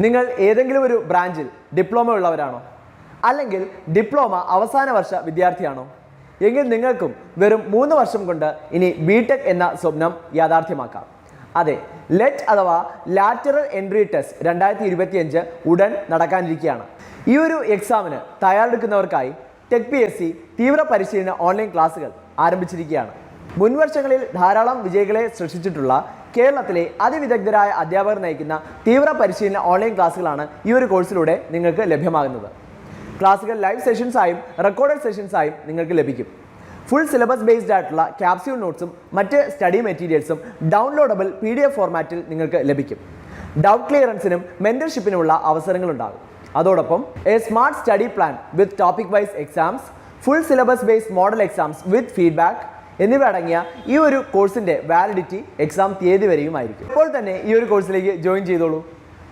നിങ്ങൾ ഏതെങ്കിലും ഒരു ബ്രാഞ്ചിൽ ഡിപ്ലോമ ഉള്ളവരാണോ? അല്ലെങ്കിൽ ഡിപ്ലോമ അവസാന വർഷ വിദ്യാർത്ഥിയാണോ? എങ്കിൽ നിങ്ങൾക്കും വെറും മൂന്ന് വർഷം കൊണ്ട് ഇനി ബി ടെക് എന്ന സ്വപ്നം യാഥാർത്ഥ്യമാക്കാം. അതെ ലെറ്റ് അഥവാ ലാറ്ററൽ എൻട്രി ടെസ്റ്റ് രണ്ടായിരത്തി ഇരുപത്തിയഞ്ച് ഉടൻ നടക്കാനിരിക്കുകയാണ്. ഈ ഒരു എക്സാമിന് തയ്യാറെടുക്കുന്നവർക്കായി ടെക് പി എസ് സി തീവ്ര പരിശീലന ഓൺലൈൻ ക്ലാസുകൾ ആരംഭിച്ചിരിക്കുകയാണ്. മുൻവർഷങ്ങളിൽ ധാരാളം വിജയികളെ സൃഷ്ടിച്ചിട്ടുള്ള കേരളത്തിലെ അതിവിദഗ്ധരായ അധ്യാപകർ നയിക്കുന്ന തീവ്ര പരിശീലന ഓൺലൈൻ ക്ലാസ്സുകളാണ് ഈ ഒരു കോഴ്സിലൂടെ നിങ്ങൾക്ക് ലഭ്യമാകുന്നത്. ക്ലാസ്സുകൾ ലൈവ് സെഷൻസായും റെക്കോർഡഡ് സെഷൻസായും നിങ്ങൾക്ക് ലഭിക്കും. ഫുൾ സിലബസ് ബേസ്ഡ് ആയിട്ടുള്ള ക്യാപ്സ്യൂൾ നോട്ട്സും മറ്റ് സ്റ്റഡി മെറ്റീരിയൽസും ഡൗൺലോഡബിൾ പി ഡി എഫ് ഫോർമാറ്റിൽ നിങ്ങൾക്ക് ലഭിക്കും. ഡൗട്ട് ക്ലിയറൻസിനും മെന്റർഷിപ്പിനുമുള്ള അവസരങ്ങളുണ്ടാകും. അതോടൊപ്പം a smart study plan with topic wise exams full syllabus based model exams with feedback എന്നിവ അടങ്ങിയ ഈ ഒരു കോഴ്സിന്റെ വാലിഡിറ്റി എക്സാം തീയതി വരെയും ആയിരിക്കും ഇപ്പോൾ തന്നെ ഈ ഒരു കോഴ്സിലേക്ക് ജോയിൻ ചെയ്തോളൂ.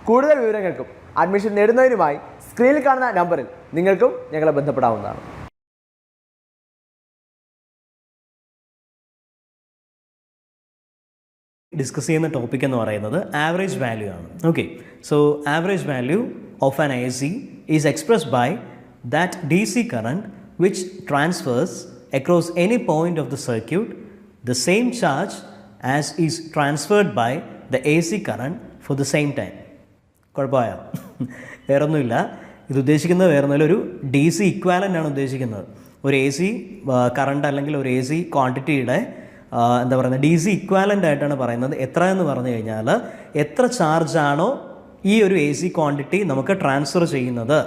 കൂടുതൽ വിവരങ്ങൾക്കും അഡ്മിഷൻ നേടുന്നതിനുമായി സ്ക്രീനിൽ കാണുന്ന നമ്പറിൽ നിങ്ങൾക്കും ഞങ്ങളെ ബന്ധപ്പെടാവുന്നതാണ്. ഡിസ്കസ് ചെയ്യുന്ന എന്ന് പറയുന്നത് വാല്യൂ ആണ്. So value of is by that across any point of the circuit the same charge as is transferred by the AC current for the same time. കുഴപ്പമായോ? വേറൊന്നുമില്ല. ഇത് ഉദ്ദേശിക്കുന്നത് വേറെ ഒന്നുമില്ല. ഒരു ഡി സി ഇക്വാലന്റ് ആണ് ഉദ്ദേശിക്കുന്നത്. ഒരു എ സി കറണ്ട് അല്ലെങ്കിൽ ഒരു എ സി ക്വാണ്ടിറ്റിയുടെ എന്താ പറയുന്നത് ഡി സി ഇക്വാലന്റ് ആയിട്ടാണ് പറയുന്നത്. എത്ര എന്ന് പറഞ്ഞു കഴിഞ്ഞാൽ എത്ര ചാർജാണോ ഈ ഒരു എ സി ക്വാണ്ടിറ്റി നമുക്ക് ട്രാൻസ്ഫർ ചെയ്യുന്നത്.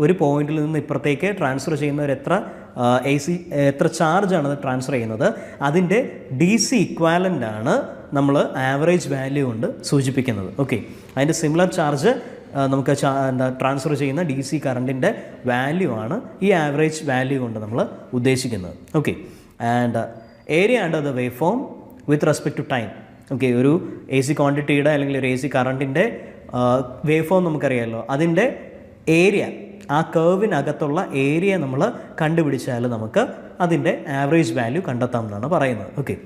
ഒരു പോയിന്റിൽ നിന്ന് ഇപ്പുറത്തേക്ക് ട്രാൻസ്ഫർ ചെയ്യുന്നവർ എത്ര എ സി എത്ര ചാർജാണ് അത് ട്രാൻസ്ഫർ ചെയ്യുന്നത്? അതിന്റെ ഡി സി ഇക്വാലന്റ് ആണ് നമ്മൾ ആവറേജ് വാല്യൂ കൊണ്ട് സൂചിപ്പിക്കുന്നത്. ഓക്കെ അതിന്റെ സിമിലർ ചാർജ് നമുക്ക് എന്താ ട്രാൻസ്ഫർ ചെയ്യുന്ന ഡി സി കറണ്ടിന്റെ വാല്യൂ ആണ് ഈ ആവറേജ് വാല്യൂ കൊണ്ട് നമ്മൾ ഉദ്ദേശിക്കുന്നത്. Okay and area and the waveform with respect to time okay ഒരു എ സി ക്വാണ്ടിറ്റിയുടെ അല്ലെങ്കിൽ ഒരു എ സി കറണ്ടിന്റെ വേ ഫോം നമുക്കറിയാമല്ലോ അതിന്റെ ഏരിയ ആ കേർവിനകത്തുള്ള ഏരിയ നമ്മൾ കണ്ടുപിടിച്ചാൽ നമുക്ക് അതിന്റെ ആവറേജ് വാല്യൂ കണ്ടെത്താം എന്നാണ് പറയുന്നത്. Okay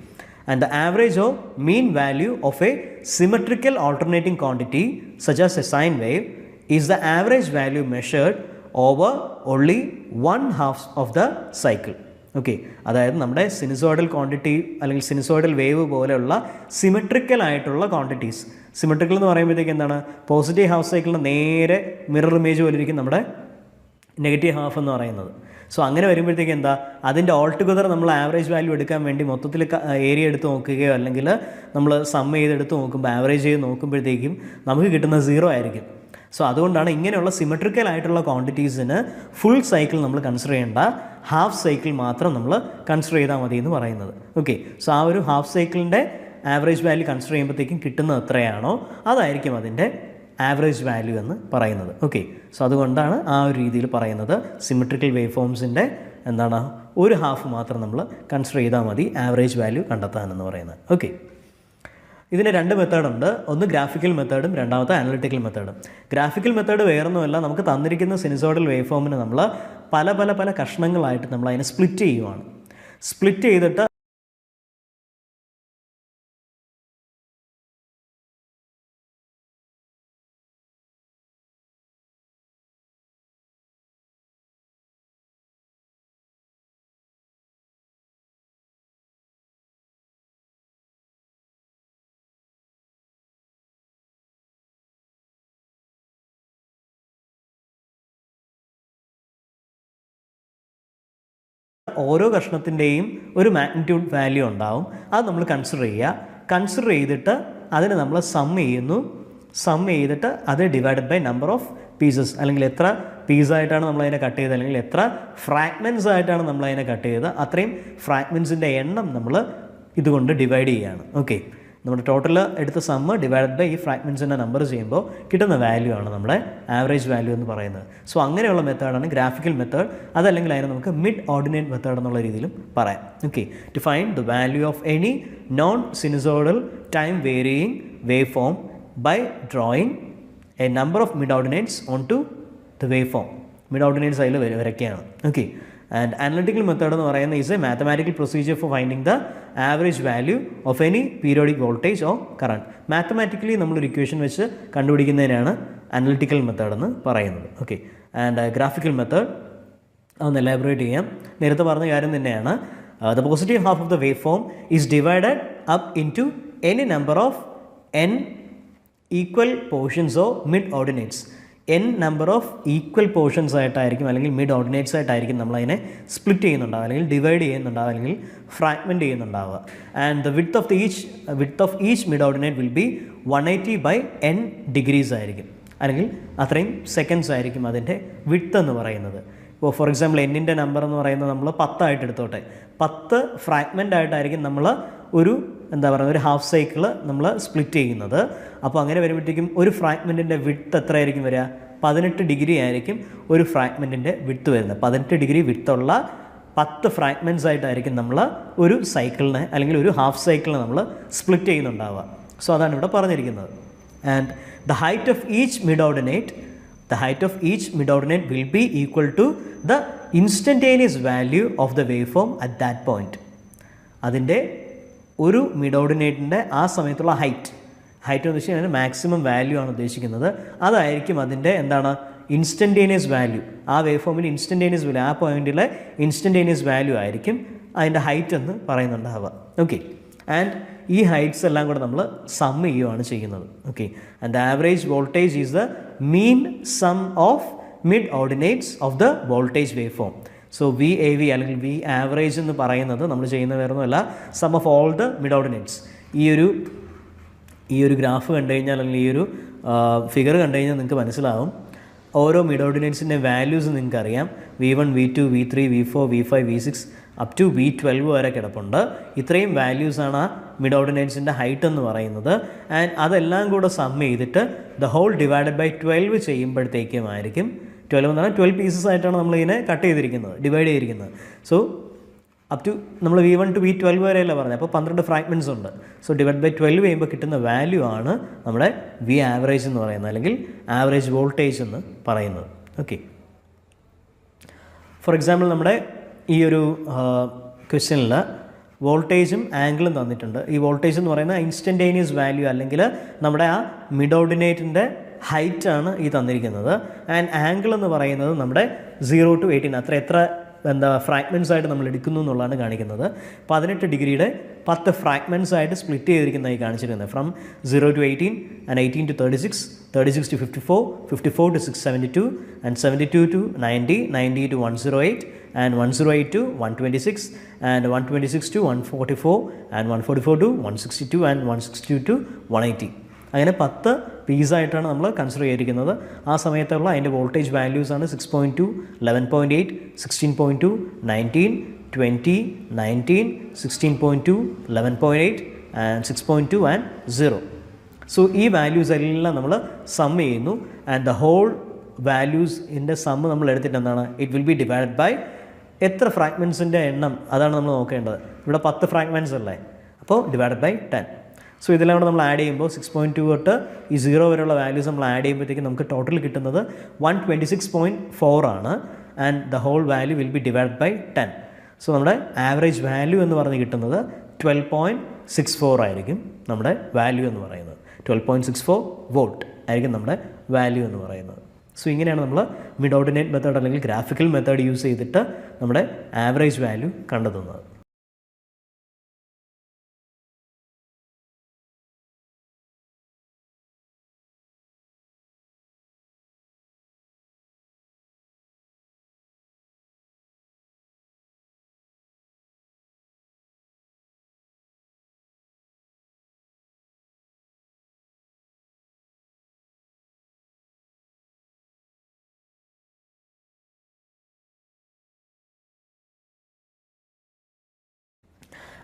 and the average of mean value of a symmetrical alternating quantity as a sine wave is the average value measured over only one half of the cycle okay അതായത് നമ്മുടെ sinusoidal quantity അല്ലെങ്കിൽ sinusoidal wave പോലെയുള്ള symmetrical ആയിട്ടുള്ള quantities symmetrical എന്ന് പറയുമ്പോഴത്തേക്ക് എന്താണ്? Positive half സൈക്കിളിന് നേരെ മിറർ ഇമേജ് പോലെ ഇരിക്കും നമ്മുടെ നെഗറ്റീവ് ഹാഫ് എന്ന് പറയുന്നത്. സോ അങ്ങനെ വരുമ്പോഴത്തേക്ക് എന്താ? അതിന്റെ ഓൾ നമ്മൾ ആവറേജ് വാല്യൂ എടുക്കാൻ വേണ്ടി മൊത്തത്തിൽ ഏരിയ എടുത്ത് നോക്കുകയോ അല്ലെങ്കിൽ നമ്മൾ സം ചെയ്തെടുത്ത് നോക്കുമ്പോൾ ആവറേജ് ചെയ്ത് നോക്കുമ്പോഴത്തേക്കും നമുക്ക് കിട്ടുന്ന സീറോ ആയിരിക്കും. സോ അതുകൊണ്ടാണ് ഇങ്ങനെയുള്ള സിമെട്രിക്കൽ ആയിട്ടുള്ള ക്വാണ്ടിറ്റീസിന് ഫുൾ സൈക്കിൾ നമ്മൾ കൺസിഡർ ചെയ്യേണ്ട ഹാഫ് സൈക്കിൾ മാത്രം നമ്മൾ കൺസിഡർ ചെയ്താൽ മതി എന്ന് പറയുന്നത്. ഓക്കെ സോ ആ ഒരു ഹാഫ് സൈക്കിളിന്റെ ആവറേജ് വാല്യൂ കൺസിഡർ ചെയ്യുമ്പോഴത്തേക്കും കിട്ടുന്നത് എത്രയാണോ അതായിരിക്കും അതിന്റെ ആവറേജ് വാല്യൂ എന്ന് പറയുന്നത്. ഓക്കെ സോ അതുകൊണ്ടാണ് ആ ഒരു രീതിയിൽ പറയുന്നത്. സിമെട്രിക്കൽ വേവ് ഫോംസിന്റെ എന്താണ്? ഒരു ഹാഫ് മാത്രം നമ്മൾ കൺസിഡർ ചെയ്താൽ മതി ആവറേജ് വാല്യൂ കണ്ടെത്താനെന്ന് പറയുന്നത്. ഓക്കെ ഇതിന് രണ്ട് മെത്തേഡുണ്ട് ഒന്ന് ഗ്രാഫിക്കൽ മെത്തേഡും രണ്ടാമത്തെ അനലിറ്റിക്കൽ മെത്തേഡും ഗ്രാഫിക്കൽ മെത്തേഡ് വേറൊന്നുമല്ല. നമുക്ക് തന്നിരിക്കുന്ന സിനിസോഡൽ വേവ് ഫോമിന് നമ്മൾ പല പല പല കഷ്ണങ്ങളായിട്ട് നമ്മൾ അതിനെ സ്പ്ലിറ്റ് ചെയ്യുവാണ്. സ്പ്ലിറ്റ് ചെയ്തിട്ട് ഓരോ കഷ്ണത്തിന്റെയും ഒരു മാഗ്നിറ്റ്യൂഡ് വാല്യൂ ഉണ്ടാവും. അത് നമ്മൾ കൺസിഡർ ചെയ്യുക. കൺസിഡർ ചെയ്തിട്ട് അതിനെ നമ്മൾ സം ചെയ്യുന്നു. സം ചെയ്തിട്ട് അത് divided by number of pieces അല്ലെങ്കിൽ എത്ര പീസായിട്ടാണ് നമ്മൾ അതിനെ കട്ട് ചെയ്തത്. അല്ലെങ്കിൽ എത്ര ഫ്രാഗ്മെന്റ്സ് ആയിട്ടാണ് നമ്മൾ അതിനെ കട്ട് ചെയ്തത്. അത്രയും ഫ്രാഗ്മെന്റ്സിന്റെ എണ്ണം നമ്മൾ ഇതുകൊണ്ട് ഡിവൈഡ് ചെയ്യുകയാണ്. ഓക്കെ നമ്മുടെ ടോട്ടൽ എടുത്ത സമ്മ് ഡിവൈഡ് ബൈ ഈ ഫ്രാഗ്മെൻസിന്റെ നമ്പർ ചെയ്യുമ്പോൾ കിട്ടുന്ന വാല്യൂ ആണ് നമ്മുടെ ആവറേജ് വാല്യൂ എന്ന് പറയുന്നത്. സോ അങ്ങനെയുള്ള മെത്തേഡാണ് ഗ്രാഫിക്കൽ മെത്തേഡ് അതല്ലെങ്കിൽ അതിനെ നമുക്ക് മിഡ് ഓർഡിനേറ്റ് മെത്തേഡ് എന്നുള്ള രീതിയിലും പറയാം. Okay to find the value of any non sinusoidal time varying waveform by drawing a number of mid ordinates on to the waveform mid ordinates അതിൽ വരയ്ക്കുകയാണ്. ഓക്കെ ആൻഡ് അനലിറ്റിക്കൽ മെത്തേഡ് എന്ന് പറയുന്ന is a mathematical procedure for finding the average value of any periodic voltage or current mathematically നമ്മളൊരു equation വെച്ച് കണ്ടുപിടിക്കുന്നതിനാണ് analytical method എന്ന് പറയുന്നത്. Okay and graphical method അതൊന്ന് എലാബറേറ്റ് ചെയ്യാം. നേരത്തെ പറഞ്ഞ കാര്യം തന്നെയാണ്. The positive half of the waveform is divided up into any number of n equal portions or mid ordinates n number of equal portions ആയിട്ടായിരിക്കും അല്ലെങ്കിൽ മിഡ് ഓർഡിനേറ്റ്സ് ആയിട്ടായിരിക്കും നമ്മളതിനെ സ്പ്ലിറ്റ് ചെയ്യുന്നുണ്ടാവുക അല്ലെങ്കിൽ ഡിവൈഡ് ചെയ്യുന്നുണ്ടാവുക അല്ലെങ്കിൽ fragment ചെയ്യുന്നുണ്ടാവുക. And the width of the each width of each mid ordinate will be one eighty by n degrees ആയിരിക്കും. അല്ലെങ്കിൽ അത്രയും seconds ആയിരിക്കും അതിന്റെ വിത്ത് എന്ന് പറയുന്നത്. ഇപ്പോൾ ഫോർ എക്സാമ്പിൾ എന്നിന്റെ നമ്പർ എന്ന് പറയുന്നത് നമ്മൾ പത്തായിട്ട് എടുത്തോട്ടെ. പത്ത് ഫ്രാഗ്മെന്റ് ആയിട്ടായിരിക്കും നമ്മൾ ഒരു എന്താ പറയുക ഒരു ഹാഫ് സൈക്കിൾ നമ്മൾ സ്പ്ലിറ്റ് ചെയ്യുന്നത്. അപ്പോൾ അങ്ങനെ വരുമ്പോഴത്തേക്കും ഒരു ഫ്രാഗ്മെന്റിന്റെ വിട്ട് എത്രയായിരിക്കും വരിക? പതിനെട്ട് ഡിഗ്രി ആയിരിക്കും ഒരു ഫ്രാഗ്മെന്റിന്റെ വിട്ട് വരുന്നത്. പതിനെട്ട് ഡിഗ്രി വിട്ടുള്ള പത്ത് ഫ്രാഗ്മെന്റ്സ് ആയിട്ടായിരിക്കും നമ്മൾ ഒരു സൈക്കിളിനെ അല്ലെങ്കിൽ ഒരു ഹാഫ് സൈക്കിളിനെ നമ്മൾ സ്പ്ലിറ്റ് ചെയ്യുന്നുണ്ടാവുക. സോ അതാണ് ഇവിടെ പറഞ്ഞിരിക്കുന്നത്. And the height of each mid ordinate height of each mid ordinate will be equal to the instantaneous value of the waveform at that point അതിന്റെ ഒരു മിഡോർഡിനേറ്റിന്റെ ആ സമയത്തുള്ള ഹൈറ്റ്. ഹൈറ്റ് എന്ന് വെച്ച് കഴിഞ്ഞാൽ മാക്സിമം വാല്യൂ ആണ് ഉദ്ദേശിക്കുന്നത്. അതായിരിക്കും അതിന്റെ എന്താണ്? Instantaneous value. ആ വേവ് ഫോമിൽ ഇൻസ്റ്റന്റേനിയസ് വാല്യൂ ആ പോയിന്റിലെ ഇൻസ്റ്റന്റേനിയസ് വാല്യൂ ആയിരിക്കും അതിന്റെ ഹൈറ്റ് എന്ന് പറയുന്നുണ്ടാവുക. ഓക്കെ ആൻഡ് ഈ ഹൈറ്റ്സ് എല്ലാം കൂടെ നമ്മൾ സം ചെയ്യുകയാണ് ചെയ്യുന്നത്. Okay and the average voltage is the mean sum of mid ordinates of the voltage waveform so V A V അല്ലെങ്കിൽ വി ആവറേജ് എന്ന് പറയുന്നത് നമ്മൾ ചെയ്യുന്ന വേറൊന്നുമല്ല sum of all the mid ഈ ഒരു ഈ ഒരു ഗ്രാഫ് കണ്ടു കഴിഞ്ഞാൽ അല്ലെങ്കിൽ ഈ ഒരു ഫിഗർ കണ്ടു കഴിഞ്ഞാൽ നിങ്ങൾക്ക് മനസ്സിലാവും. ഓരോ മിഡ് വാല്യൂസ് നിങ്ങൾക്ക് അറിയാം V one V two V three V four V five V six up to V twelve വരെ കിടപ്പുണ്ട്. ഇത്രയും വാല്യൂസാണ് ആ മിഡ് ഹൈറ്റ് എന്ന് പറയുന്നത്. ആൻഡ് അതെല്ലാം കൂടെ സം ചെയ്തിട്ട് the whole divided by twelve ചെയ്യുമ്പോഴത്തേക്കും ആയിരിക്കും ട്വൽവ് എന്ന് പറഞ്ഞാൽ ട്വൽവ് പീസസ് ആയിട്ടാണ് നമ്മളിതിനെ കട്ട് ചെയ്തിരിക്കുന്നത് ഡിവൈഡ് ചെയ്തിരിക്കുന്നത്. സോ അപ് ടു നമ്മൾ V one to V twelve വരെയല്ല പറഞ്ഞത്. അപ്പോൾ പന്ത്രണ്ട് ഫ്രാഗ്മെന്റ്സ് ഉണ്ട്. സോ ഡിവൈഡ് ബൈ ട്വൽവ് ചെയ്യുമ്പോൾ കിട്ടുന്ന വാല്യൂ ആണ് നമ്മുടെ വി ആവറേജ് എന്ന് പറയുന്നത് അല്ലെങ്കിൽ ആവറേജ് വോൾട്ടേജ് എന്ന് പറയുന്നത്. ഓക്കെ ഫോർ എക്സാമ്പിൾ നമ്മുടെ ഈ ഒരു ക്വസ്റ്റ്യനിൽ വോൾട്ടേജും ആംഗിളും തന്നിട്ടുണ്ട്. ഈ വോൾട്ടേജ് എന്ന് പറയുന്ന ഇൻസ്റ്റന്റേനിയസ് വാല്യൂ അല്ലെങ്കിൽ നമ്മുടെ ആ മിഡ് ഓർഡിനേറ്റിന്റെ ഹൈറ്റ് ആണ് ഈ തന്നിരിക്കുന്നത്. ആൻഡ് ആംഗിൾ എന്ന് പറയുന്നത് നമ്മുടെ സീറോ ടു എയ്റ്റീൻ അത്ര എത്ര എന്താ ഫ്രാഗ്മെന്റ്സ് ആയിട്ട് നമ്മൾ എടുക്കുന്നു എന്നുള്ളതാണ് കാണിക്കുന്നത്. പതിനെട്ട് ഡിഗ്രിയുടെ പത്ത് ഫ്രാഗ്മെന്റ്സ് ആയിട്ട് സ്പ്ലിറ്റ് ചെയ്തിരിക്കുന്നതായി കാണിച്ചിരിക്കുന്നത്. From zero to eighteen and eighteen to thirty six thirty six to fifty four fifty four to six seventy two and seventy two to ninety ninety to one zero eight and one zero eight to one twenty six and one twenty six to one forty four and one forty four to one sixty two and one sixty two to one eighty അങ്ങനെ പത്ത് പീസായിട്ടാണ് നമ്മൾ consider ചെയ്തിരിക്കുന്നത്. ആ സമയത്തുള്ള അതിന്റെ voltage values ആണ് six point two eleven point eight sixteen point two nineteen twenty nineteen sixteen point two eleven point eight and six point two and zero so ഈ വാല്യൂസ് എല്ലാം നമ്മൾ സം ചെയ്യുന്നു. ആൻഡ് ദ ഹോൾ വാല്യൂസിന്റെ sum നമ്മൾ എടുത്തിട്ട് എന്താണ് it will be divide by എത്ര ഫ്രാഗ്മെൻസിന്റെ എണ്ണം? അതാണ് നമ്മൾ നോക്കേണ്ടത്. ഇവിടെ പത്ത് ഫ്രാഗ്മെൻസ് അല്ലേ? അപ്പോൾ ഡിവൈഡ് ബൈ ടെൻ സോ ഇതെല്ലാം കൂടെ നമ്മൾ ആഡ് ചെയ്യുമ്പോൾ സിക്സ് പോയിന്റ് ടു തൊട്ട് ഈ സീറോ വരെയുള്ള വാല്യൂസ് നമ്മൾ ആഡ് ചെയ്യുമ്പോഴത്തേക്കും നമുക്ക് ടോട്ടൽ കിട്ടുന്നത് one twenty six point four ആണ്. And the whole value will be divide by ten so നമ്മുടെ ആവറേജ് വാല്യൂ എന്ന് പറഞ്ഞ് കിട്ടുന്നത് ട്വൽവ് പോയിന്റ് സിക്സ് ഫോർ ആയിരിക്കും നമ്മുടെ വാല്യൂ എന്ന് പറയുന്നത്. Twelve point six four volt ആയിരിക്കും നമ്മുടെ വാല്യൂ എന്ന് പറയുന്നത്. സോ ഇങ്ങനെയാണ് നമ്മൾ മിഡ് ഓർഡിനേറ്റ് മെത്തേഡ് അല്ലെങ്കിൽ ഗ്രാഫിക്കൽ മെത്തേഡ് യൂസ് ചെയ്തിട്ട് നമ്മുടെ ആവറേജ് വാല്യൂ കണ്ടെത്തുന്നത്.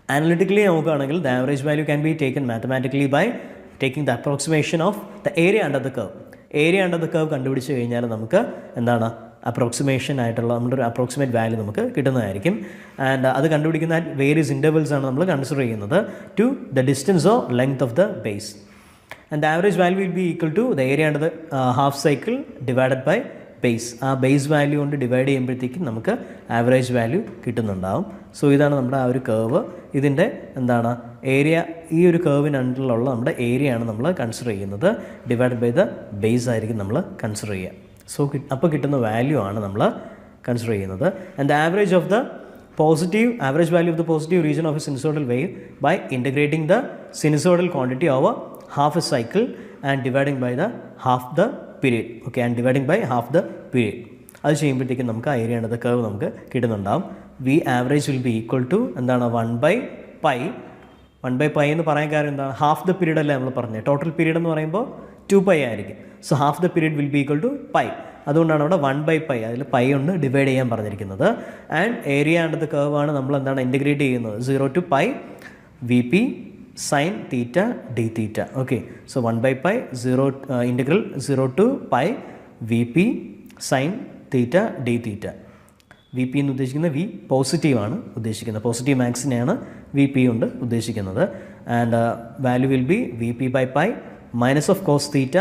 Analytically നോക്കുകയാണെങ്കിൽ the average value can be taken mathematically by taking the approximation of the area under the curve area under the curve കണ്ടുപിടിച്ച് കഴിഞ്ഞാൽ നമുക്ക് എന്താണ്? അപ്രോക്സിമേഷൻ ആയിട്ടുള്ള നമ്മുടെ ഒരു അപ്രോക്സിമേറ്റ് വാല്യൂ നമുക്ക് കിട്ടുന്നതായിരിക്കും. ആൻഡ് അത് കണ്ടുപിടിക്കുന്ന വേരിയസ് ഇന്റർവൽസ് ആണ് നമ്മൾ കൺസിഡർ ചെയ്യുന്നത് to the distance or length of the base and the average value will be equal to the area under the half cycle divided by base ആ base value കൊണ്ട് divide ചെയ്യുമ്പോഴത്തേക്കും നമുക്ക് average value കിട്ടുന്നുണ്ടാവും. So ഇതാണ് നമ്മുടെ ആ ഒരു curve ഇതിന്റെ എന്താണ് ഏരിയ ഈ ഒരു കേർവിന് അണ്ടറിലുള്ള നമ്മുടെ ഏരിയ ആണ് നമ്മൾ കൺസിഡർ ചെയ്യുന്നത്. ഡിവൈഡ് ബൈ ദ ബേസ് ആയിരിക്കും നമ്മൾ കൺസിഡർ ചെയ്യുക. സോ അപ്പോൾ കിട്ടുന്ന വാല്യൂ ആണ് നമ്മൾ കൺസിഡർ ചെയ്യുന്നത്. And the average of the positive average value of the positive region of a sinusoidal wave by integrating the sinusoidal quantity over half a cycle and dividing by the half the period okay and dividing by half the period അത് ചെയ്യുമ്പോഴത്തേക്കും നമുക്ക് ആ area ആണ് curve നമുക്ക് കിട്ടുന്നുണ്ടാവും. V average will be equal to എന്താണ്? One by pi one by pi എന്ന് പറയാൻ കാര്യം എന്താണ്? ഹാഫ് ദ പീരീഡ് അല്ലേ നമ്മൾ പറഞ്ഞത്. ടോട്ടൽ പീരീഡ് എന്ന് പറയുമ്പോൾ ടു പൈ ആയിരിക്കും. So half the period will be equal to pi അതുകൊണ്ടാണ് അവിടെ വൺ ബൈ പൈ അതിൽ പൈ ഒന്ന് ഡിവൈഡ് ചെയ്യാൻ പറഞ്ഞിരിക്കുന്നത്. ആൻഡ് ഏരിയ ആൻഡ് ദ ആണ് നമ്മൾ എന്താണ്? ഇന്റഗ്രേറ്റ് ചെയ്യുന്നത്. Zero to pi V P sine theta d theta okay so one by pi zero integral zero to pi V P sine theta d theta V P എന്ന് ഉദ്ദേശിക്കുന്നത് V പോസിറ്റീവാണ് ഉദ്ദേശിക്കുന്നത്. Positive മാക്സിനെയാണ് V P കൊണ്ട് ഉദ്ദേശിക്കുന്നത്. And value will be V P by pi minus of cos theta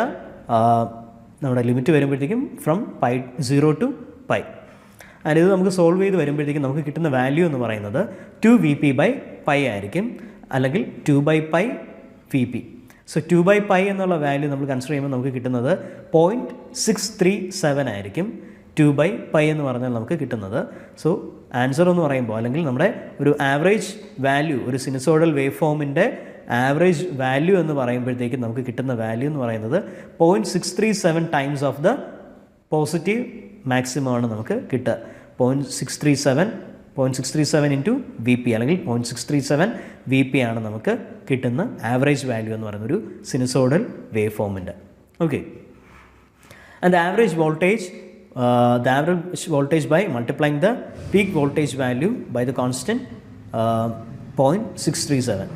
നമ്മുടെ limit വരുമ്പോഴത്തേക്കും from pi zero to pi and ഇത് നമുക്ക് സോൾവ് ചെയ്ത് വരുമ്പോഴത്തേക്കും നമുക്ക് കിട്ടുന്ന വാല്യൂ എന്ന് പറയുന്നത് two V P by pi ആയിരിക്കും. അല്ലെങ്കിൽ two by pi V P so two by pi എന്നുള്ള വാല്യൂ നമ്മൾ കൺസിഡർ ചെയ്യുമ്പോൾ നമുക്ക് കിട്ടുന്നത് പോയിന്റ് സിക്സ് ത്രീ സെവൻ ആയിരിക്കും. ടു ബൈ പൈ എന്ന് പറഞ്ഞാൽ നമുക്ക് കിട്ടുന്നത്. സോ ആൻസർ എന്ന് പറയുമ്പോൾ അല്ലെങ്കിൽ നമ്മുടെ ഒരു ആവറേജ് വാല്യൂ ഒരു സിനിസോഡൽ വേവ് ഫോമിന്റെ ആവറേജ് വാല്യൂ എന്ന് പറയുമ്പോഴത്തേക്കും നമുക്ക് കിട്ടുന്ന വാല്യൂ എന്ന് പറയുന്നത് point six three seven times of the positive maximum ആണ് നമുക്ക് കിട്ടുക. Point six three seven point six three seven into V P അല്ലെങ്കിൽ point six three seven V P ആണ് നമുക്ക് കിട്ടുന്ന ആവറേജ് വാല്യൂ എന്ന് പറയുന്നൊരു സിനിസോഡൽ വേവ് ഫോമിന്റെ okay and average voltage the average voltage by multiplying the peak voltage value by the constant point six three seven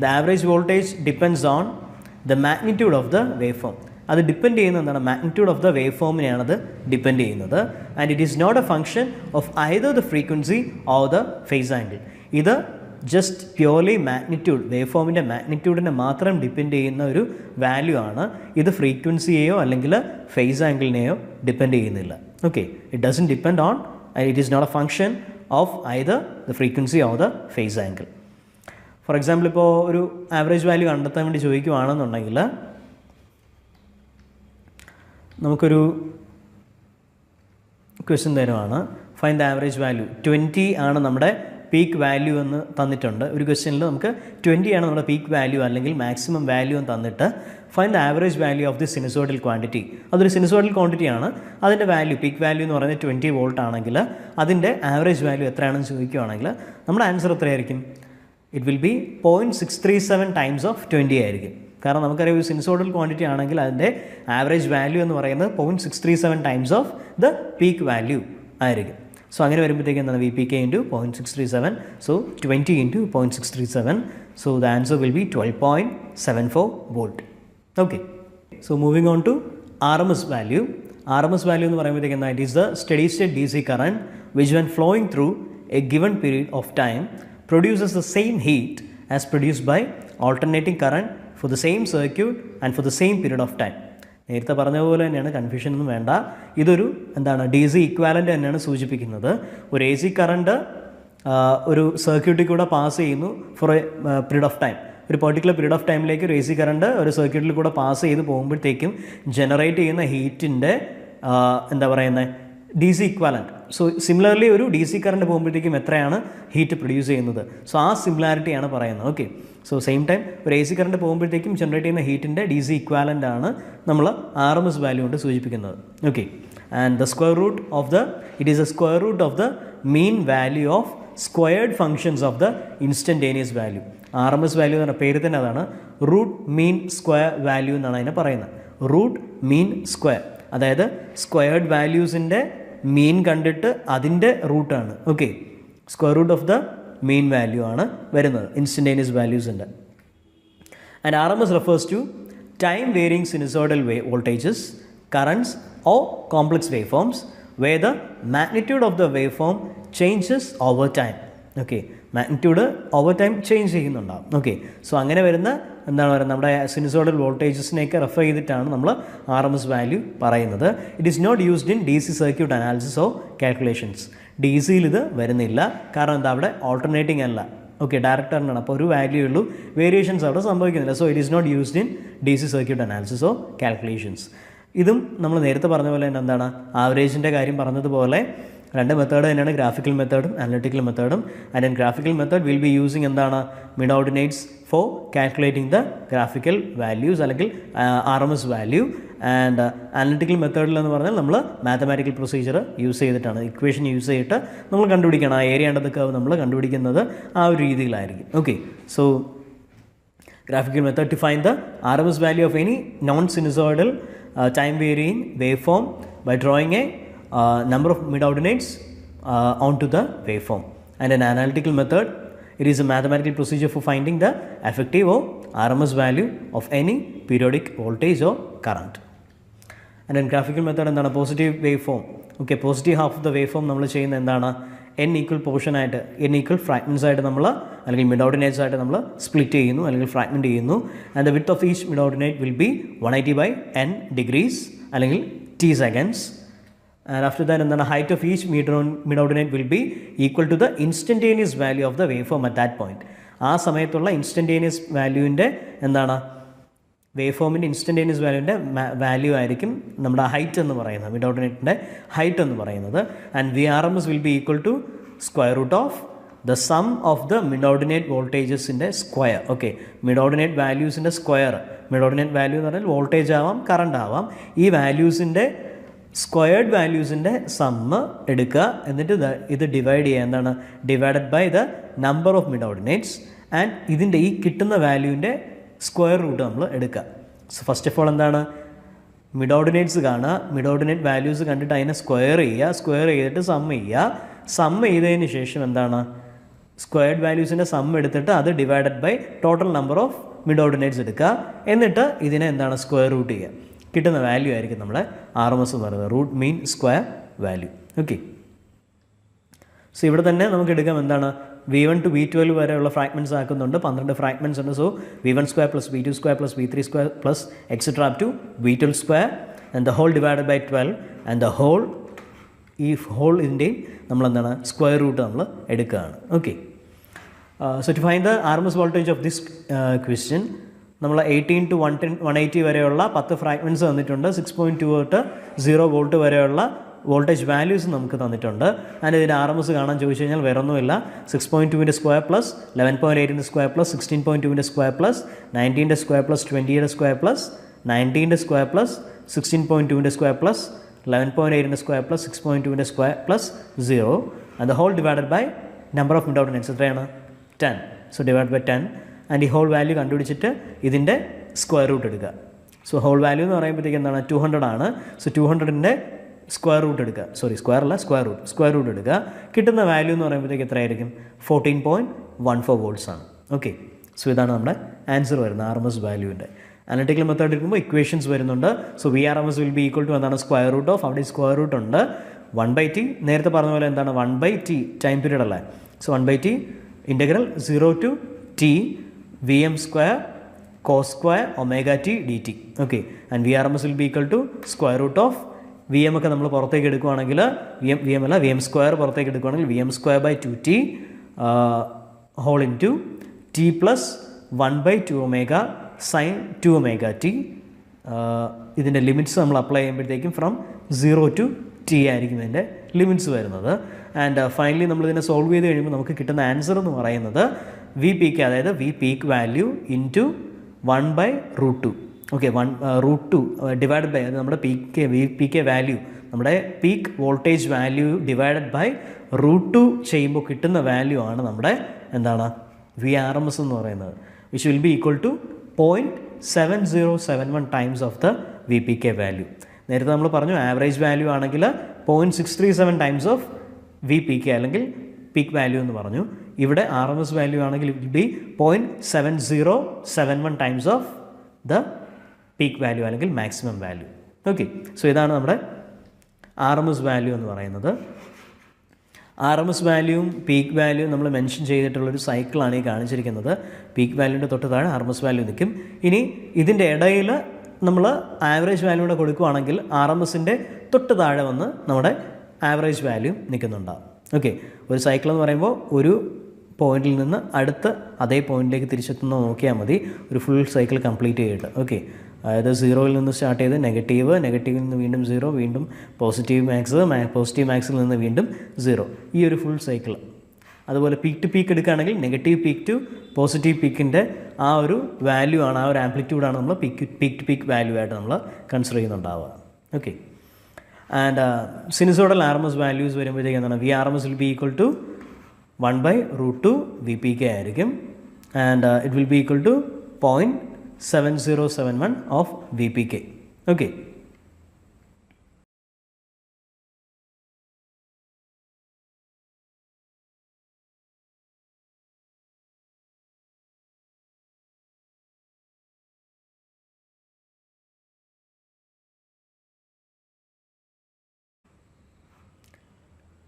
the average voltage depends on the magnitude of the wave form അത് depend ചെയ്യുന്ന എന്താണ്? Magnitude of the wave ഫോമിനെയാണ് അത് depend ചെയ്യുന്നത്. And it is not a function of either the frequency or the phase angle ഇത് just purely magnitude wave ഫോമിന്റെ മാഗ്നിറ്റ്യൂഡിനെ മാത്രം ഡിപ്പെൻഡ് ചെയ്യുന്ന ഒരു വാല്യൂ ആണ്. ഇത് ഫ്രീക്വൻസിയെയോ അല്ലെങ്കിൽ ഫേസ് ആംഗിളിനെയോ ഡിപ്പെൻഡ് ചെയ്യുന്നില്ല. Okay it doesn't depend on it is not a function of either the frequency of the phase angle for example ഇപ്പോൾ ഒരു ആവറേജ് വാല്യൂ കണ്ടെത്താൻ വേണ്ടി ചോദിക്കുവാണെന്നുണ്ടെങ്കിൽ നമുക്കൊരു question തരുവാണ്. Find the average value twenty ആണ് നമ്മുടെ പീക്ക് വാല്യൂ എന്ന് തന്നിട്ടുണ്ട്. ഒരു ക്വസ്റ്റ്യനിൽ നമുക്ക് ട്വന്റി ആണ് നമ്മുടെ പീക്ക് വാല്യൂ അല്ലെങ്കിൽ മാക്സിമം വാല്യൂ എന്ന് തന്നിട്ട് fine the average value of the sinusoidal quantity അതൊരു സിനിസോഡൽ ക്വാണ്ടിറ്റി ആണ്. അതിന്റെ വാല്യൂ പീക്ക് വാല്യൂ എന്ന് പറയുന്നത് ട്വന്റി വോൾട്ട് ആണെങ്കിൽ അതിന്റെ ആവറേജ് വാല്യൂ എത്രയാണെന്ന് ചോദിക്കുകയാണെങ്കിൽ നമ്മുടെ ആൻസർ എത്രയായിരിക്കും? It will be point six three seven times of twenty ആയിരിക്കും. കാരണം നമുക്കറിയാം ഒരു സിൻസോഡൽ ക്വാണ്ടിറ്റി ആണെങ്കിൽ അതിന്റെ ആവറേജ് വാല്യൂ എന്ന് പറയുന്നത് point six three seven times of the peak value ആയിരിക്കും. സോ അങ്ങനെ വരുമ്പോഴത്തേക്ക് എന്താണ്? V P K into point six three seven so twenty into point six three seven so the answer will be twelve point seven four volt okay so moving on to R M S value R M S value എന്ന് പറയുമ്പോഴത്തേക്ക് എന്താ it is the steady state D C current which when flowing through a given period of time produces the same heat as produced by alternating current for the same circuit and for the same period of time നേരത്തെ പറഞ്ഞ പോലെ തന്നെയാണ് confusion ഒന്നും വേണ്ട. ഇതൊരു എന്താണ് D C equivalent തന്നെയാണ് സൂചിപ്പിക്കുന്നത്. ഒരു എ സി കറണ്ട് ഒരു സർക്യൂട്ടിൽ കൂടെ പാസ് ചെയ്യുന്നു for a period of time ഒരു പെർട്ടിക്കുലർ പീരീഡ് ഓഫ് ടൈമിലേക്ക് ഒരു എ സി കറണ്ട് ഒരു സർക്യൂട്ടിൽ കൂടെ പാസ് ചെയ്ത് പോകുമ്പോഴത്തേക്കും ജനറേറ്റ് ചെയ്യുന്ന ഹീറ്റിന്റെ എന്താ പറയുന്നത് D C equivalent so similarly ഒരു ഡി സി കറണ്ട് പോകുമ്പോഴത്തേക്കും എത്രയാണ്? ഹീറ്റ് പ്രൊഡ്യൂസ് ചെയ്യുന്നത്. സോ ആ സിമിലാരിറ്റിയാണ് പറയുന്നത്. ഓക്കെ സോ സെയിം ടൈം ഒരു എ സി കറണ്ട് പോകുമ്പോഴത്തേക്കും ജനറേറ്റ് ചെയ്യുന്ന ഹീറ്റിന്റെ ഡി സി ഇക്വാലന്റ് ആണ് നമ്മൾ ആർ എം എസ് വാല്യൂ കൊണ്ട് സൂചിപ്പിക്കുന്നത്. Okay and the square root of the it is a square root of the mean value of squared functions of the instantaneous value R M S value എന്ന് പറഞ്ഞ പേര് തന്നെ അതാണ് root mean square value എന്നാണ് അതിനെ പറയുന്നത്. Root mean square അതായത് squared വാല്യൂസിന്റെ മീൻ കണ്ടിട്ട് അതിന്റെ റൂട്ടാണ് okay square root of the mean value ആണ് വരുന്നത്. Instantaneous വാല്യൂസിന്റെ and R M S refers to time varying sinusoidal wave voltages currents or complex wave forms where the magnitude of the wave form changes over time okay magnitude over time change ചെയ്യുന്നുണ്ടാവും. Okay so അങ്ങനെ വരുന്ന എന്താണ് പറയുക നമ്മുടെ സിനുസോഡൽ വോൾട്ടേജസിനെയൊക്കെ refer ചെയ്തിട്ടാണ് നമ്മൾ R M S value പറയുന്നത് it is not used in D C circuit analysis of calculations D സിയിൽ ഇത് വരുന്നില്ല. കാരണം എന്താ? അവിടെ ഓൾട്ടർനേറ്റിംഗ് അല്ല. ഓക്കെ ഡയറക്ടറിനാണ് അപ്പോൾ ഒരു വാല്യൂ ഉള്ളൂ. വേരിയേഷൻസ് അവിടെ സംഭവിക്കുന്നില്ല. So it is not used in D C circuit analysis of calculations ഇതും നമ്മൾ നേരത്തെ പറഞ്ഞ പോലെ തന്നെ എന്താണ്? ആവറേജിന്റെ കാര്യം പറഞ്ഞതുപോലെ രണ്ട് മെത്തേഡ് തന്നെയാണ് ഗ്രാഫിക്കൽ മെത്തേഡും analytical മെത്തേഡും and graphical method will be using എന്താണ്? Mid ordinates for calculating the graphical values അല്ലെങ്കിൽ R M S value and analytical മെത്തേഡിൽ എന്ന് പറഞ്ഞാൽ നമ്മൾ മാത്തമാറ്റിക്കൽ പ്രൊസീജിയർ യൂസ് ചെയ്തിട്ടാണ്. ഇക്വേഷൻ യൂസ് ചെയ്തിട്ട് നമ്മൾ കണ്ടുപിടിക്കണം. ആ ഏരിയ കർവ് നമ്മൾ കണ്ടുപിടിക്കുന്നത് ആ ഒരു രീതിയിലായിരിക്കും. Okay so graphical graphical method to find the RMS value of any non-sinusoidal uh, time varying waveform form by drawing uh, number of mid-ordinates uh, onto the waveform. And an analytical method, it is a mathematical procedure for finding the effective or RMS value of any periodic voltage or current. And then graphical method എന്താണ്? Positive wave form okay positive half of the wave form നമ്മൾ ചെയ്യുന്ന എന്താണ്? N equal പോർഷനായിട്ട് N equal fragments ആയിട്ട് നമ്മൾ അല്ലെങ്കിൽ mid ordinates ആയിട്ട് നമ്മൾ സ്പ്ലിറ്റ് ചെയ്യുന്നു അല്ലെങ്കിൽ ഫ്രാഗ്മെന്റ് ചെയ്യുന്നു. And the width of each mid ordinate will be one eighty by N degrees അല്ലെങ്കിൽ T seconds and after than എന്താണ് height of each meter mid ordinate will be equal to the instantaneous value of the wave form at that point ആ സമയത്തുള്ള instantaneous വാല്യൂവിന്റെ എന്താണ്? Wave ഫോമിന്റെ instantaneous വാല്യൂവിന്റെ value ആയിരിക്കും നമ്മുടെ height എന്ന് പറയുന്നത് മിഡ് ഹൈറ്റ് എന്ന് പറയുന്നത്. And V R M S will be equal to square root of the sum of the mid ordinate വോൾട്ടേജസിന്റെ square okay mid ordinate വാല്യൂസിന്റെ സ്ക്വയർ മിഡോഡിനേറ്റ് വാല്യൂ എന്ന് പറഞ്ഞാൽ വോൾട്ടേജ് ആവാം കറണ്ട് ആവാം. ഈ വാല്യൂസിന്റെ സ്ക്വയർഡ് വാല്യൂസിന്റെ സമ്മ് എടുക്കുക. എന്നിട്ട് ഇത് ഡിവൈഡ് ചെയ്യുക. എന്താണ്? Divided by the number of mid ordinates and ഇതിന്റെ ഈ കിട്ടുന്ന വാല്യൂവിന്റെ സ്ക്വയർ റൂട്ട് നമ്മൾ എടുക്കുക. സോ ഫസ്റ്റ് ഓഫ് ഓൾ എന്താണ്? മിഡ് ഓർഡിനേറ്റ്സ് കാണുക. മിഡ് ഓർഡിനേറ്റ് വാല്യൂസ് കണ്ടിട്ട് അതിനെ സ്ക്വയർ ചെയ്യുക. സ്ക്വയർ ചെയ്തിട്ട് സം ചെയ്യുക. സം ചെയ്തതിന് ശേഷം എന്താണ്? സ്ക്വയർഡ് വാല്യൂസിന്റെ സം എടുത്തിട്ട് അത് divided by total number of mid ordinates എടുക്കുക. എന്നിട്ട് ഇതിനെ എന്താണ്? സ്ക്വയർ റൂട്ട് ചെയ്യുക. കിട്ടുന്ന വാല്യൂ ആയിരിക്കും നമ്മളെ ആർ എം എസ് എന്ന് പറയുന്നത്. Root mean square value okay so ഇവിടെ തന്നെ നമുക്ക് എടുക്കാം എന്താണ്? V one to V twelve വരെയുള്ള ഫ്രാഗ്മെന്റ്സ് ആക്കുന്നുണ്ട്. പന്ത്രണ്ട് ഫ്രാഗ്മെന്റ്സ് ഉണ്ട്. So V one square plus V two square plus V three square plus etcetera to V twelve square and the whole divided by twelve and the whole ഈ whole ഇതിന്റെയും നമ്മൾ എന്താണ് square root നമ്മൾ എടുക്കുകയാണ്. Okay so to find the R M S voltage of this question നമ്മൾ eighteen to one ten one eighty വരെയുള്ള പത്ത് fragments തന്നിട്ടുണ്ട്. സിക്സ് പോയിന്റ് ടു തൊട്ട് സീറോ വോൾട്ട് വരെയുള്ള വോൾട്ടേജ് വാല്യൂസ് നമുക്ക് തന്നിട്ടുണ്ട്. ആൻഡ് ഇതിന്റെ ആർ എം എസ് കാണാൻ ചോദിച്ചു കഴിഞ്ഞാൽ വേറെ ഒന്നുമില്ല സിക്സ് പോയിന്റ് ടുവിന്റെ സ്ക്വയർ പ്ലസ് ലെവൻ പോയിന്റ് എയ്റ്റിന്റെ സ്ക്വയർ പ്ലസ് സിക്സ്റ്റീൻ പോയിന്റ് ടുവിന്റെ സ്ക്വയർ പ്ലസ് നയന്റീന്റെ സ്ക്വയർ പ്ലസ് ട്വന്റിയുടെ സ്ക്വയർ പ്ലസ് നയന്റീന്റെ സ്ക്വയർ പ്ലസ് സിക്സ്റ്റീൻ പോയിന്റ് ടുവിന്റെ സ്ക്വയർ പ്ലസ് ലെവൻ പോയിന്റ് എയ്റ്റിന്റെ സ്ക്വയർ പ്ലസ് സിക്സ് പോയിന്റ് ടുവിന്റെ square plus zero the whole divided by number of mid ordinates എത്രയാണ്? Ten so divide by ten and ഈ whole value കണ്ടുപിടിച്ചിട്ട് ഇതിന്റെ square root എടുക്കുക. So whole value എന്ന് പറയുമ്പോഴത്തേക്ക് എന്താണ്? ടു ഹൺഡ്രഡ് ആണ്. സോ ടു ഹൺഡ്രഡിന്റെ സ്ക്വയർ റൂട്ട് എടുക്കുക. സോറി സ്ക്വയർ അല്ല സ്ക്വയർ റൂട്ട് സ്ക്വയർ റൂട്ട് എടുക്കുക. കിട്ടുന്ന വാല്യൂ എന്ന് പറയുമ്പോഴത്തേക്ക് എത്രയായിരിക്കും? Fourteen point one four volts ആണ്. ഓക്കെ സോ ഇതാണ് നമ്മുടെ ആൻസർ വരുന്നത് ആർ എം എസ് വാല്യൂവിന്റെ അനലിറ്റിക്കൽ മെത്തേഡ് എടുക്കുമ്പോൾ ഇക്വേഷൻസ് വരുന്നുണ്ട്. So V R M S will be equal to എന്താണ്? സ്ക്വയർ റൂട്ട് ഓഫ് അവിടെ സ്ക്വയർ റൂട്ട് ഉണ്ട്. വൺ ബൈ ടി നേരത്തെ പറഞ്ഞ പോലെ എന്താണ്? One by T time period അല്ലേ? So one by T integral zero to T V M square cos square omega T D T okay and V R M S will be equal to square root of V M ഒക്കെ നമ്മൾ പുറത്തേക്ക് എടുക്കുവാണെങ്കിൽ V M V M അല്ല V M square പുറത്തേക്ക് എടുക്കുവാണെങ്കിൽ V M square by two T whole into T plus one by two omega sine two omega T ഇതിന്റെ limits നമ്മൾ apply ചെയ്യുമ്പോഴത്തേക്കും ഫ്രം സീറോ ടു ടി ആയിരിക്കും ഇതിന്റെ limits വരുന്നത്. And finally നമ്മൾ ഇതിനെ സോൾവ് ചെയ്ത് കഴിയുമ്പോൾ നമുക്ക് കിട്ടുന്ന ആൻസർ എന്ന് പറയുന്നത് വി പീക്ക് അതായത് V peak value into one by root two okay one root two divide by അത് നമ്മുടെ peak V P K value നമ്മുടെ peak voltage value divided by root two ചെയ്യുമ്പോൾ കിട്ടുന്ന വാല്യൂ ആണ് നമ്മുടെ എന്താണ്? വി ആർ എം എസ് എന്ന് പറയുന്നത്. Which will be equal to point seven zero seven one times of the V P K value നേരത്തെ നമ്മൾ പറഞ്ഞു ആവറേജ് വാല്യൂ ആണെങ്കിൽ point six three seven times of V P K അല്ലെങ്കിൽ peak value എന്ന് പറഞ്ഞു. ഇവിടെ ആർ എം എസ് വാല്യൂ ആണെങ്കിൽ it be point seven zero seven one times of the peak value അല്ലെങ്കിൽ മാക്സിമം വാല്യൂ ഓക്കെ സോ ഇതാണ് നമ്മുടെ R M S value എന്ന് പറയുന്നത്. ആർ എം എസ് വാല്യൂവും പീക്ക് വാല്യൂ നമ്മൾ മെൻഷൻ ചെയ്തിട്ടുള്ളൊരു സൈക്കിളാണ് ഈ കാണിച്ചിരിക്കുന്നത്. പീക്ക് വാല്യൂവിന്റെ തൊട്ട് താഴെ ആർ എം എസ് വാല്യൂ നിൽക്കും. ഇനി ഇതിന്റെ ഇടയിൽ നമ്മൾ ആവറേജ് വാല്യൂ കൂടെ കൊടുക്കുകയാണെങ്കിൽ ആർ എം എസിന്റെ തൊട്ട് താഴെ വന്ന് നമ്മുടെ ആവറേജ് വാല്യൂ നിൽക്കുന്നുണ്ടാവും ഓക്കെ ഒരു സൈക്കിൾ എന്ന് പറയുമ്പോൾ ഒരു പോയിന്റിൽ നിന്ന് അടുത്ത അതേ പോയിന്റിലേക്ക് തിരിച്ചെത്തുന്ന നോക്കിയാൽ മതി. ഒരു ഫുൾ സൈക്കിൾ കംപ്ലീറ്റ് ചെയ്തിട്ട്. ഓക്കെ അതായത് സീറോയിൽ നിന്ന് സ്റ്റാർട്ട് ചെയ്ത് നെഗറ്റീവ് നെഗറ്റീവിൽ നിന്ന് വീണ്ടും സീറോ വീണ്ടും പോസിറ്റീവ് മാക്സ് പോസിറ്റീവ് മാക്സിൽ നിന്ന് വീണ്ടും സീറോ ഈ ഒരു ഫുൾ സൈക്കിൾ അതുപോലെ പീക്ക് ടു പീക്ക് എടുക്കുകയാണെങ്കിൽ നെഗറ്റീവ് പീക്ക് ടു പോസിറ്റീവ് പീക്കിന്റെ ആ ഒരു വാല്യൂ ആണ് ആ ഒരു ആംപ്ലിറ്റ്യൂഡാണ് നമ്മൾ peak peak to peak value ആയിട്ട് നമ്മൾ consider ചെയ്യുന്നുണ്ടാവുക. Okay and sinusoidal R M S values വരുമ്പോഴത്തേക്ക് എന്താണ്? V R M S will be equal to one by root two V P K ആയിരിക്കും. And it will be equal to point seven zero seven one of V P K okay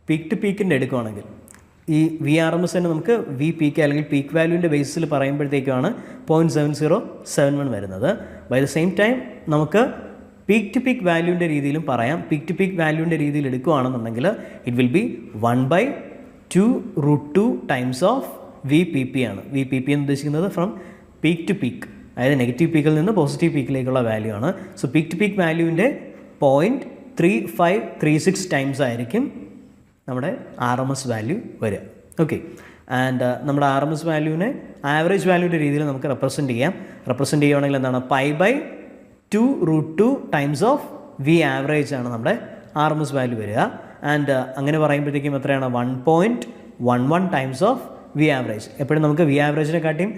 peak to പീക്കിന്റെ എടുക്കുകയാണെങ്കിൽ ഈ V R M S തന്നെ നമുക്ക് V P K അല്ലെങ്കിൽ peak വാല്യൂവിന്റെ ബേസിൽ പറയുമ്പോഴത്തേക്കാണ് point seven zero seven one വരുന്നത്. By the same time നമുക്ക് peak to peak വാല്യൂവിന്റെ രീതിയിലും പറയാം. പീക്ക് ടു പീക്ക് വാല്യൂവിന്റെ രീതിയിൽ എടുക്കുകയാണെന്നുണ്ടെങ്കിൽ it will be one by two root two times of V P P ആണ്. വി പി പി എന്ന് ഉദ്ദേശിക്കുന്നത് ഫ്രം പീക്ക് ടു പീക്ക് അതായത് നെഗറ്റീവ് പീക്കിൽ നിന്ന് പോസിറ്റീവ് പീക്കിലേക്കുള്ള വാല്യൂ ആണ്. So peak to peak വാല്യൂവിന്റെ point three five three six times ആയിരിക്കും നമ്മുടെ ആർ എം എസ് വാല്യൂ വരിക ഓക്കെ ആൻഡ് നമ്മുടെ ആർ എം എസ് വാല്യൂവിനെ ആവറേജ് വാല്യൂവിന്റെ രീതിയിൽ നമുക്ക് റെപ്രസെന്റ് ചെയ്യാം. റെപ്രസെന്റ് ചെയ്യുകയാണെങ്കിൽ എന്താണ്? Pi by two root two times of V average ആണ് നമ്മുടെ ആർ എം എസ് വാല്യൂ വരിക ആൻഡ് അങ്ങനെ പറയുമ്പോഴത്തേക്കും എത്രയാണ്? One point one one times of V average എപ്പോഴും നമുക്ക് വി ആവറേജിനെ കാട്ടിയും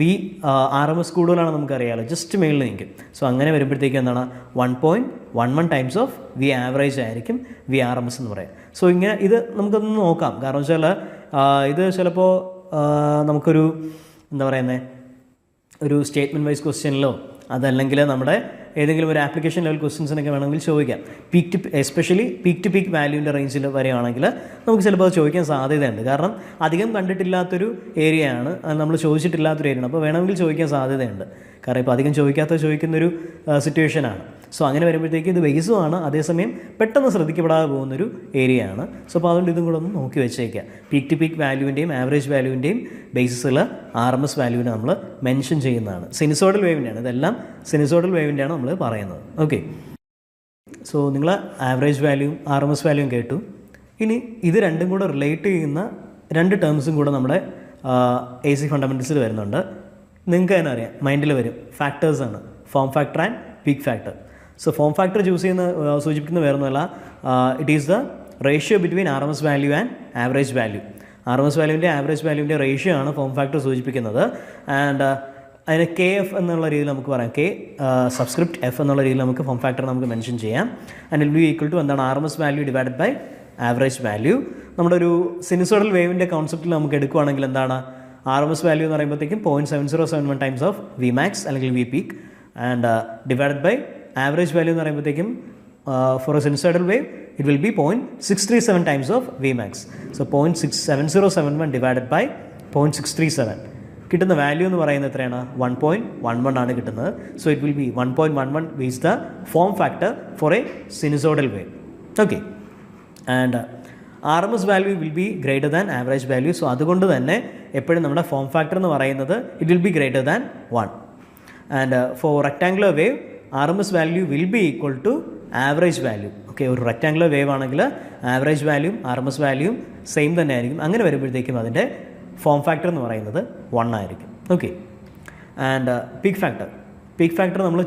വി ആർ എം എസ് കൂടുതലാണ് നമുക്കറിയാമല്ലോ ജസ്റ്റ് മേളിൽ നിൽക്കും സോ അങ്ങനെ വരുമ്പോഴത്തേക്കും എന്താണ്? One point one one times of V average ആയിരിക്കും വി ആർ എം എസ് എന്ന് പറയാം. സോ ഇങ്ങനെ ഇത് നമുക്കൊന്ന് നോക്കാം. കാരണം വെച്ചാൽ ഇത് ചിലപ്പോൾ നമുക്കൊരു എന്താ പറയുന്നത് ഒരു സ്റ്റേറ്റ്മെന്റ് വൈസ് ക്വസ്റ്റ്യനിലോ അതല്ലെങ്കിൽ നമ്മുടെ ഏതെങ്കിലും ഒരു ആപ്ലിക്കേഷൻ ലെവൽ ക്വസ്റ്റ്യൻസിനൊക്കെ വേണമെങ്കിൽ ചോദിക്കാം. Peak to especially peak to peak വാല്യൂവിന്റെ റേഞ്ചിൽ വരികയാണെങ്കിൽ നമുക്ക് ചിലപ്പോൾ അത് ചോദിക്കാൻ സാധ്യതയുണ്ട്. കാരണം അധികം കണ്ടിട്ടില്ലാത്തൊരു ഏരിയയാണ് അത് നമ്മൾ ചോദിച്ചിട്ടില്ലാത്തൊരു ഏരിയയാണ് അപ്പോൾ വേണമെങ്കിൽ ചോദിക്കാൻ സാധ്യതയുണ്ട്. കാരണം ഇപ്പോൾ അധികം ചോദിക്കാത്ത ചോദിക്കുന്നൊരു സിറ്റുവേഷനാണ് സോ അങ്ങനെ വരുമ്പോഴത്തേക്ക് ഇത് ബേസുമാണ് അതേസമയം പെട്ടെന്ന് ശ്രദ്ധിക്കപ്പെടാതെ പോകുന്നൊരു ഏരിയ ആണ് സോ അപ്പോൾ അതുകൊണ്ട് ഇതും കൂടെ ഒന്ന് നോക്കി വെച്ചേക്കുക പീക്ക് ടു പീക്ക് വാല്യൂവിന്റെയും ആവറേജ് വാല്യൂവിന്റെയും ബേസിസിൽ ആർ എം എസ് വാല്യൂവിനെ നമ്മൾ മെൻഷൻ ചെയ്യുന്നതാണ്. സിനിസോഡൽ വേവിന്റെയാണ് ഇതെല്ലാം സിനിസോഡൽ വേവിന്റെയാണ് നമ്മൾ പറയുന്നത്. ഓക്കെ സോ നിങ്ങൾ average value R M S വാല്യൂവും കേട്ടു. ഇനി ഇത് രണ്ടും കൂടെ റിലേറ്റ് ചെയ്യുന്ന രണ്ട് ടേംസും കൂടെ നമ്മുടെ എ സി ഫണ്ടമെന്റൽസിൽ വരുന്നുണ്ട്. നിങ്ങൾക്ക് തന്നെ അറിയാം മൈൻഡിൽ വരും ഫാക്ടേഴ്സാണ് form factor and peak factor so form factor choose ചെയ്യുന്ന ആ, സൂചിപ്പിക്കുന്ന വേറൊന്നുമല്ല it is the ratio between R M S value and average value R M S വാല്യൂവിന്റെ average വാല്യൂവിന്റെ റേഷ്യോ ആണ് ഫോം ഫാക്ടർ സൂചിപ്പിക്കുന്നത്. ആൻഡ് അതിന് കെ എഫ് എന്നുള്ള രീതിയിൽ നമുക്ക് പറയാം. കെ സബ്സ്ക്രിപ്റ്റ് എഫ് എന്നുള്ള രീതിയിൽ നമുക്ക് ഫോം ഫാക്ടർ നമുക്ക് മെൻഷൻ ചെയ്യാം. And will be equal to എന്താണ് R M S value divided by average value നമ്മുടെ ഒരു സിനിസോഡൽ വേവിന്റെ കോൺസെപ്റ്റിൽ നമുക്ക് എടുക്കുകയാണെങ്കിൽ എന്താണ്? ആർ എം എസ് വാല്യൂ എന്ന് പറയുമ്പോഴത്തേക്കും point seven zero seven one times of V max അല്ലെങ്കിൽ V peak and divided by average value എന്ന് പറയുമ്പോഴത്തേക്കും for a sinusoidal wave it will be point six three seven times of V max so point six seven zero seven one divided by point six three seven കിട്ടുന്ന value എന്ന് പറയുന്നത് എത്രയാണ്? One point one one ആണ് കിട്ടുന്നത്. So it will be one point one one is the form factor for a sinusoidal wave okay and R M S value will be greater than average value so അതുകൊണ്ട് തന്നെ എപ്പോഴും നമ്മുടെ form factor എന്ന് പറയുന്നത് it will be greater than one and for rectangular wave R M S value will be equal to average value okay ഒരു rectangular wave ആണെങ്കിൽ average വാല്യൂം R M S വാല്യൂം സെയിം തന്നെ ആയിരിക്കും. അങ്ങനെ വരുമ്പോഴത്തേക്കും അതിന്റെ ഫോം ഫാക്ടർ എന്ന് പറയുന്നത് വൺ ആയിരിക്കും. Okay and peak factor peak factor നമ്മൾ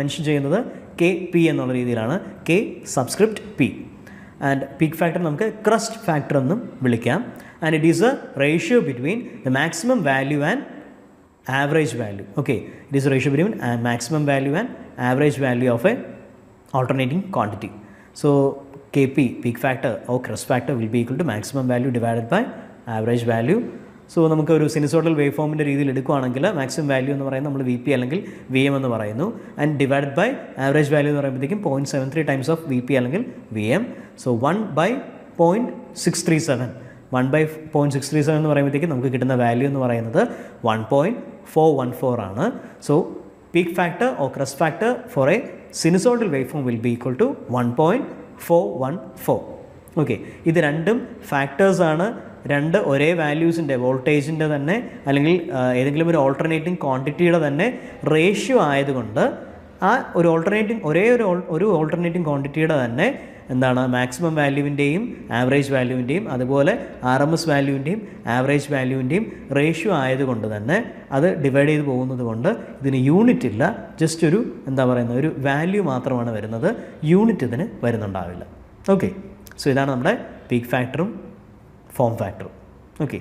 മെൻഷൻ ചെയ്യുന്നത് കെ പി എന്നുള്ള രീതിയിലാണ്. K subscript P and peak factor നമുക്ക് ക്രസ്റ്റ് ഫാക്ടർ എന്നും വിളിക്കാം. And it is a ratio between the maximum value and average value okay it is ratio between maximum value and average value of a alternating quantity. So Kp, peak factor or crest factor will be equal to maximum value divided by average value. So നമുക്ക് ഒരു സിനിസോട്ടൽ wave ഫോമിന്റെ രീതിയിൽ എടുക്കുകയാണെങ്കിൽ maximum value എന്ന് പറയുന്നത് നമ്മൾ V P അല്ലെങ്കിൽ V M എന്ന് പറയുന്നു and divide by average value എന്ന് പറയുമ്പോഴത്തേക്കും point seven three times of V P അല്ലെങ്കിൽ V M so one by point six three seven one by point six three seven എന്ന് പറയുമ്പോഴത്തേക്ക് നമുക്ക് കിട്ടുന്ന വാല്യൂ എന്ന് പറയുന്നത് one point four one four ആണ്. So peak factor or crest factor for a sinusoidal wave form will be equal to one point four one four okay ഇത് രണ്ടും ഫാക്ടേഴ്സാണ് രണ്ട് ഒരേ വാല്യൂസിന്റെ വോൾട്ടേജിന്റെ തന്നെ അല്ലെങ്കിൽ ഏതെങ്കിലും ഒരു ഓൾട്ടർനേറ്റിംഗ് ക്വാണ്ടിറ്റിയുടെ തന്നെ റേഷ്യോ ആയതുകൊണ്ട് ആ ഒരു ഓൾട്ടർനേറ്റിംഗ് ഒരേ ഒരു ഒരു ഓൾട്ടർനേറ്റിംഗ് ക്വാണ്ടിറ്റിയുടെ തന്നെ എന്താണ് മാക്സിമം വാല്യൂവിന്റെയും ആവറേജ് വാല്യൂവിന്റെയും അതുപോലെ ആർ എം എസ് വാല്യൂവിന്റെയും ആവറേജ് വാല്യൂവിന്റെയും റേഷ്യോ ആയതുകൊണ്ട് തന്നെ അത് ഡിവൈഡ് ചെയ്ത് പോകുന്നത് കൊണ്ട് ഇതിന് യൂണിറ്റ് ഇല്ല. ജസ്റ്റ് ഒരു എന്താ പറയുന്നത്? ഒരു വാല്യൂ മാത്രമാണ് വരുന്നത്. യൂണിറ്റ് ഇതിന് വരുന്നുണ്ടാവില്ല. ഓക്കെ സോ ഇതാണ് നമ്മുടെ പീക്ക് ഫാക്ടറും ഫോം ഫാക്ടറും ഓക്കെ